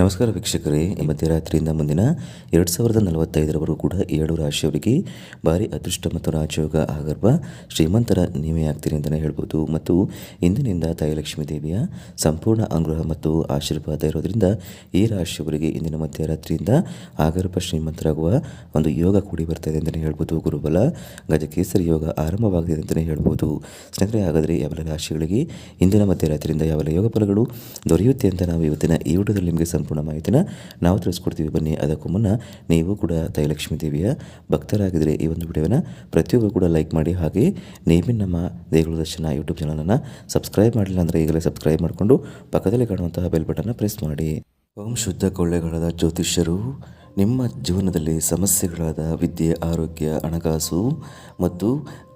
ನಮಸ್ಕಾರ ವೀಕ್ಷಕರೇ. ಈ ಮಧ್ಯರಾತ್ರಿಯಿಂದ ಮುಂದಿನ ಎರಡು ಸಾವಿರದ ನಲವತ್ತೈದರವರೆಗೂ ಕೂಡ ಏಳು ರಾಶಿಯವರಿಗೆ ಭಾರಿ ಅದೃಷ್ಟ ಮತ್ತು ರಾಜಯೋಗ ಆಗರ್ಭ. ಶ್ರೀಮಂತರ ನೀವೇ ಆಗ್ತೀರಿ ಅಂತಲೇ ಹೇಳ್ಬೋದು. ಮತ್ತು ಇಂದಿನಿಂದ ತಾಯಿಲಕ್ಷ್ಮೀ ದೇವಿಯ ಸಂಪೂರ್ಣ ಅನುಗ್ರಹ ಮತ್ತು ಆಶೀರ್ವಾದ ಇರೋದರಿಂದ ಈ ರಾಶಿಯವರಿಗೆ ಇಂದಿನ ಮಧ್ಯರಾತ್ರಿಯಿಂದ ಆಗರ್ಭ ಶ್ರೀಮಂತರಾಗುವ ಒಂದು ಯೋಗ ಕೂಡಿ ಬರ್ತಾ ಇದೆ ಅಂತಲೇ ಹೇಳ್ಬೋದು. ಗುರುಬಲ, ಗಜಕೇಸರಿ ಯೋಗ ಆರಂಭವಾಗಿದೆ ಅಂತಲೇ ಹೇಳ್ಬೋದು. ಸ್ನೇಹಿತರೆ, ಹಾಗಾದರೆ ಯಾವೆಲ್ಲ ರಾಶಿಗಳಿಗೆ ಇಂದಿನ ಮಧ್ಯರಾತ್ರಿಯಿಂದ ಯಾವೆಲ್ಲ ಯೋಗ ಫಲಗಳು ದೊರೆಯುತ್ತೆ ಅಂತ ನಾವು ಇವತ್ತಿನ ಈ ವಿಡಿಯೋದಲ್ಲಿ ನಿಮಗೆ ಸಂಪೂರ್ಣ ಮಾಹಿತಿನ ನಾವು ತಿಳಿಸ್ಕೊಡ್ತೀವಿ. ಬನ್ನಿ, ಅದಕ್ಕೂ ಮುನ್ನ ನೀವು ಕೂಡ ತೈಲಕ್ಷ್ಮಿ ದೇವಿಯ ಭಕ್ತರಾಗಿದ್ದರೆ ಈ ಒಂದು ವಿಡಿಯೋನ ಪ್ರತಿಯೊಬ್ಬರು ಕೂಡ ಲೈಕ್ ಮಾಡಿ ಹಾಗೆ ನೀವೇ ನಮ್ಮ ದೇಗುಲ ದರ್ಶನ ಯೂಟ್ಯೂಬ್ ಚಾನಲನ್ನು ಸಬ್ಸ್ಕ್ರೈಬ್ ಮಾಡಲಿಲ್ಲ ಅಂದರೆ ಈಗಲೇ ಸಬ್ಸ್ಕ್ರೈಬ್ ಮಾಡಿಕೊಂಡು ಪಕ್ಕದಲ್ಲಿ ಕಾಣುವಂತಹ ಬೆಲ್ ಬಟನ್ನ ಪ್ರೆಸ್ ಮಾಡಿ. ಓಂ ಶುದ್ಧ ಕೊಳ್ಳೆಗಳಾದ ಜ್ಯೋತಿಷ್ಯರು, ನಿಮ್ಮ ಜೀವನದಲ್ಲಿ ಸಮಸ್ಯೆಗಳಾದ ವಿದ್ಯೆ, ಆರೋಗ್ಯ, ಹಣಕಾಸು ಮತ್ತು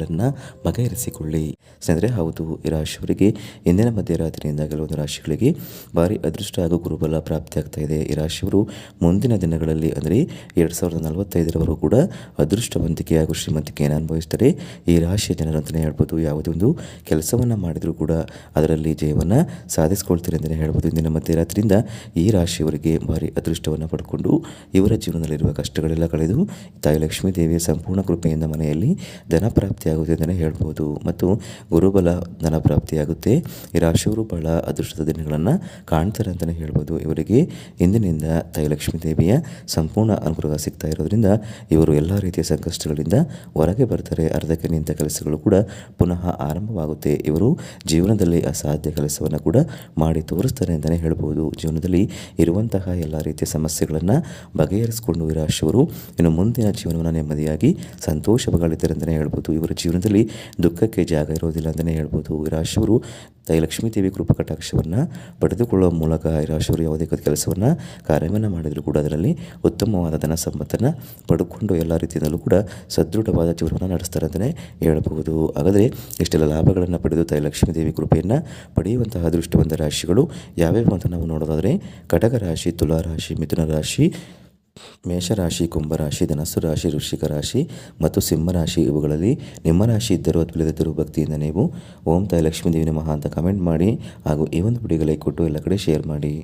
ಸಮಸ್ಯೆಗಳನ್ನು ಬಗೆಹರಿಸಿಕೊಳ್ಳಿ. ಸ್ನೇಹಿತರೆ, ಹೌದು, ಈ ರಾಶಿಯವರಿಗೆ ಇಂದಿನ ಮಧ್ಯರಾತ್ರಿಯಿಂದ ಕೆಲವೊಂದು ರಾಶಿಗಳಿಗೆ ಭಾರಿ ಅದೃಷ್ಟ ಹಾಗೂ ಗುರುಬಲ ಪ್ರಾಪ್ತಿಯಾಗ್ತಾ ಇದೆ. ಈ ರಾಶಿಯವರು ಮುಂದಿನ ದಿನಗಳಲ್ಲಿ, ಅಂದರೆ ಎರಡು ಸಾವಿರದ ನಲವತ್ತೈದರವರೆಗೂ ಕೂಡ ಅದೃಷ್ಟವಂತಿಕೆ ಹಾಗೂ ಶ್ರೀಮಂತಿಕೆಯನ್ನು ಅನುಭವಿಸ್ತಾರೆ. ಈ ರಾಶಿಯ ಜನರು ಅಂತಲೇ ಹೇಳ್ಬೋದು, ಯಾವುದೇ ಒಂದು ಕೆಲಸವನ್ನು ಮಾಡಿದರೂ ಕೂಡ ಅದರಲ್ಲಿ ಜಯವನ್ನು ಸಾಧಿಸ್ಕೊಳ್ತಾರೆ ಅಂತಲೇ ಹೇಳ್ಬೋದು. ಇಂದಿನ ಮಧ್ಯರಾತ್ರಿಯಿಂದ ಈ ರಾಶಿಯವರಿಗೆ ಭಾರಿ ಅದೃಷ್ಟವನ್ನು ಪಡ್ಕೊಂಡು ಇವರ ಜೀವನದಲ್ಲಿರುವ ಕಷ್ಟಗಳೆಲ್ಲ ಕಳೆದು ತಾಯಿ ಲಕ್ಷ್ಮೀ ದೇವಿಯ ಸಂಪೂರ್ಣ ಕೃಪೆಯಿಂದ ಮನೆಯಲ್ಲಿ ಧನ ಪ್ರಾಪ್ತಿಯಾಗುತ್ತೆ ಅಂತಲೇ ಹೇಳ್ಬೋದು. ಮತ್ತು ಗುರುಬಲ ಧನ ಪ್ರಾಪ್ತಿಯಾಗುತ್ತೆ. ಈ ರಾಶಿಯವರು ಬಹಳ ಅದೃಷ್ಟದ ದಿನಗಳನ್ನು ಕಾಣ್ತಾರೆ ಅಂತಲೇ ಹೇಳ್ಬೋದು. ಇವರಿಗೆ ಇಂದಿನಿಂದ ತಾಯಿ ಲಕ್ಷ್ಮೀ ದೇವಿಯ ಸಂಪೂರ್ಣ ಅನುಗ್ರಹ ಸಿಗ್ತಾ ಇರೋದ್ರಿಂದ ಇವರು ಎಲ್ಲ ರೀತಿಯ ಸಂಕಷ್ಟಗಳಿಂದ ಹೊರಗೆ ಬರ್ತಾರೆ. ಅರ್ಧಕ್ಕೆ ನಿಂತ ಕೆಲಸಗಳು ಕೂಡ ಪುನಃ ಆರಂಭವಾಗುತ್ತೆ. ಇವರು ಜೀವನದಲ್ಲಿ ಅಸಾಧ್ಯ ಕೆಲಸವನ್ನು ಕೂಡ ಮಾಡಿ ತೋರಿಸ್ತಾರೆ ಅಂತಲೇ ಹೇಳ್ಬೋದು. ಜೀವನದಲ್ಲಿ ಇರುವಂತಹ ಎಲ್ಲ ರೀತಿಯ ಸಮಸ್ಯೆಗಳನ್ನು ಬಗೆಹರಿಸಿಕೊಂಡು ಈ ರಾಶಿಯವರು ಇನ್ನು ಮುಂದಿನ ಜೀವನವನ್ನು ನೆಮ್ಮದಿಯಾಗಿ ಸಂತೋಷವಾಗಲಿದ್ದಾರೆ ಅಂತಲೇ ಹೇಳ್ಬೋದು. ಇವರ ಜೀವನದಲ್ಲಿ ದುಃಖಕ್ಕೆ ಜಾಗ ಇರೋದಿಲ್ಲ ಅಂತಲೇ ಹೇಳ್ಬೋದು. ರಾಶಿಯವರು ತಾಯಿ ಲಕ್ಷ್ಮೀ ದೇವಿ ಕೃಪಾ ಕಟಾಕ್ಷವನ್ನು ಪಡೆದುಕೊಳ್ಳುವ ಮೂಲಕ ರಾಶಿಯವರು ಯಾವುದೇ ಕೆಲಸವನ್ನು, ಕಾರ್ಯವನ್ನು ಮಾಡಿದರೂ ಕೂಡ ಅದರಲ್ಲಿ ಉತ್ತಮವಾದ ಧನ ಸಂಪತ್ತನ್ನು ಪಡ್ಕೊಂಡು ಎಲ್ಲ ರೀತಿಯಲ್ಲೂ ಕೂಡ ಸದೃಢವಾದ ಜೀವನವನ್ನು ನಡೆಸ್ತಾರೆ ಅಂತಲೇ ಹೇಳಬಹುದು ಹಾಗಾದರೆ ಇಷ್ಟೆಲ್ಲ ಲಾಭಗಳನ್ನು ಪಡೆದು ತಾಯಿ ಲಕ್ಷ್ಮೀ ದೇವಿ ಕೃಪೆಯನ್ನು ಪಡೆಯುವಂತಹ ಅದೃಷ್ಟವಂತ ರಾಶಿಗಳು ಯಾವ್ಯಾವು ಅಂತ ನಾವು ನೋಡೋದಾದರೆ, ಕಟಕ ರಾಶಿ, ತುಲಾ ರಾಶಿ, ಮಿಥುನ ರಾಶಿ ಮೇಷರಾಶಿ, ಕುಂಭರಾಶಿ ಧನಸ್ಸು ರಾಶಿ ವೃಶ್ಚಿಕ ರಾಶಿ ಮತ್ತು ಸಿಂಹರಾಶಿ ಇವುಗಳಲ್ಲಿ ನಿಮ್ಮ ರಾಶಿ ಇದ್ದರೂ ಅಥವಾ ಇಲ್ಲದಿದ್ದರೂ ಭಕ್ತಿಯಿಂದ ನೀವು. ಓಂ ತಾಯಿ ಲಕ್ಷ್ಮೀ ದೇವಿ ನಮಃ ಅಂತ ಕಮೆಂಟ್ ಮಾಡಿ ಹಾಗೂ ಈ ಒಂದು ಲೈಕ್ ಕೊಟ್ಟು ಎಲ್ಲ ಕಡೆ ಶೇರ್ ಮಾಡಿ.